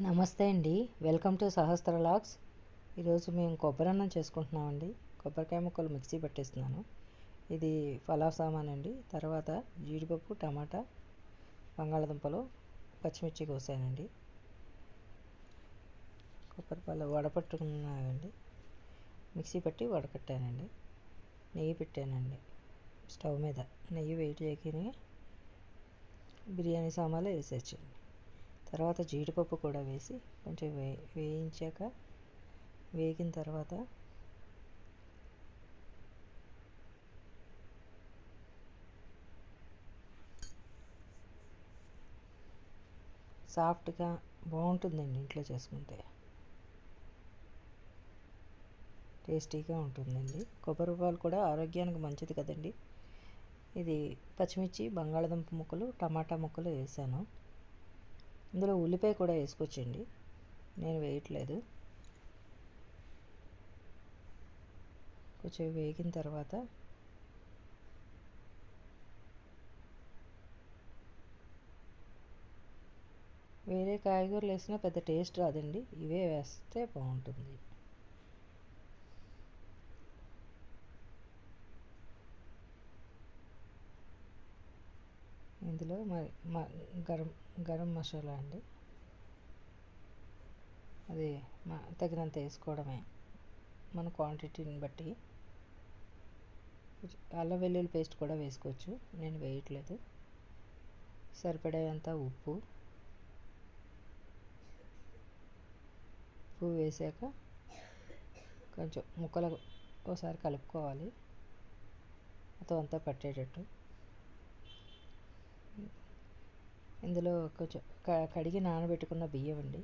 నమస్తే అండి. Welcome to Sahasra logs ఈరోజు మేము కొబ్బరి అన్నం చేసుకుంటున్నామండి. కొబ్బరికాయ ముక్కలు మిక్సీ పట్టేస్తున్నాను. ఇది పలావ్ సామాన్ అండి. తర్వాత జీడిపప్పు టమాటా బంగాళదుంపలు పచ్చిమిర్చి కోసానండి. కొబ్బరి పాలు వడపట్టుకున్నానండి. మిక్సీ పట్టి వడకట్టానండి. నెయ్యి పెట్టానండి. స్టవ్ మీద. నెయ్యి వెయిట్ చేయగానే బిర్యానీ సామాన్లు వేసేచ్చండి తర్వాత జీడిపప్పు కూడా వేసి కొంచెం వే వేయించాక వేగిన తర్వాత సాఫ్ట్గా బాగుంటుందండి ఇంట్లో చేసుకుంటే. టేస్టీగా ఉంటుందండి. కొబ్బరి పాలు కూడా ఆరోగ్యానికి మంచిది కదండి. ఇది పచ్చిమిర్చి బంగాళదుంప ముక్కలు టమాటా ముక్కలు వేసాను. ఇందులో ఉల్లిపాయ కూడా వేసుకోవచ్చండి. నేను వేయట్లేదు. కొంచెం వేగిన తర్వాత వేరే కాయగూరలు వేసినా పెద్ద టేస్ట్ రాదండి. ఇవే వేస్తే బాగుంటుంది. ఇందులో మరి గరం గరం మసాలా అండి. అది మా తగినంత వేసుకోవడమే మన క్వాంటిటీని బట్టి. అల్లం వెల్లుల్లి పేస్ట్ కూడా వేసుకోవచ్చు నేను వేయట్లేదు. సరిపడేంత ఉప్పు. ఉప్పు వేసాక కొంచెం ముక్కలు ఒకసారి కలుపుకోవాలి. మొత్తం అంతా పట్టేటట్టు. ఇందులో కొంచెం కడిగి నానబెట్టుకున్న బియ్యం అండి.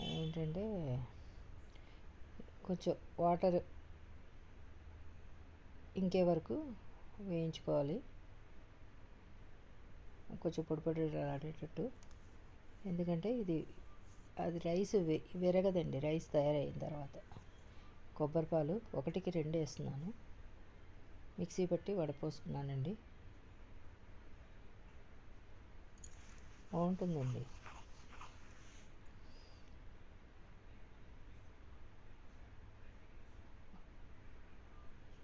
ఏంటంటే కొంచెం వాటర్ ఇంకే వరకు వేయించుకోవాలి. కొంచెం పొడి పొడి ఆడేటట్టు. ఎందుకంటే ఇది అది రైస్ విరగదండి రైస్ తయారైన తర్వాత. కొబ్బరి పాలు ఒకటికి రెండు వేస్తున్నాను. మిక్సీ పట్టి వడపోసుకున్నానండి. బాగుంటుందండి.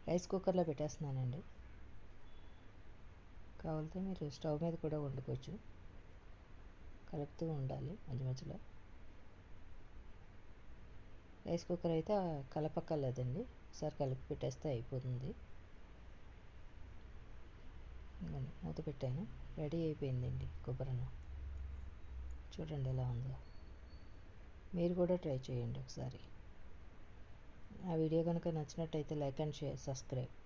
రైస్ కుక్కర్లో పెట్టేస్తున్నానండి. కావాలితే మీరు స్టవ్ మీద కూడా వండుకోవచ్చు. కలుపుతూ ఉండాలి మధ్య మధ్యలో. రైస్ కుక్కర్ అయితే కలపక్కర్లేదండి. ఒకసారి కలిపి పెట్టేస్తే అయిపోతుంది. మూత పెట్టాను. రెడీ అయిపోయిందండి కొబ్బరి చూడండి ఎలా ఉందో. మీరు కూడా ట్రై చేయండి ఒకసారి. ఆ వీడియో కనుక నచ్చినట్టయితే లైక్ అండ్ షేర్ సబ్స్క్రైబ్.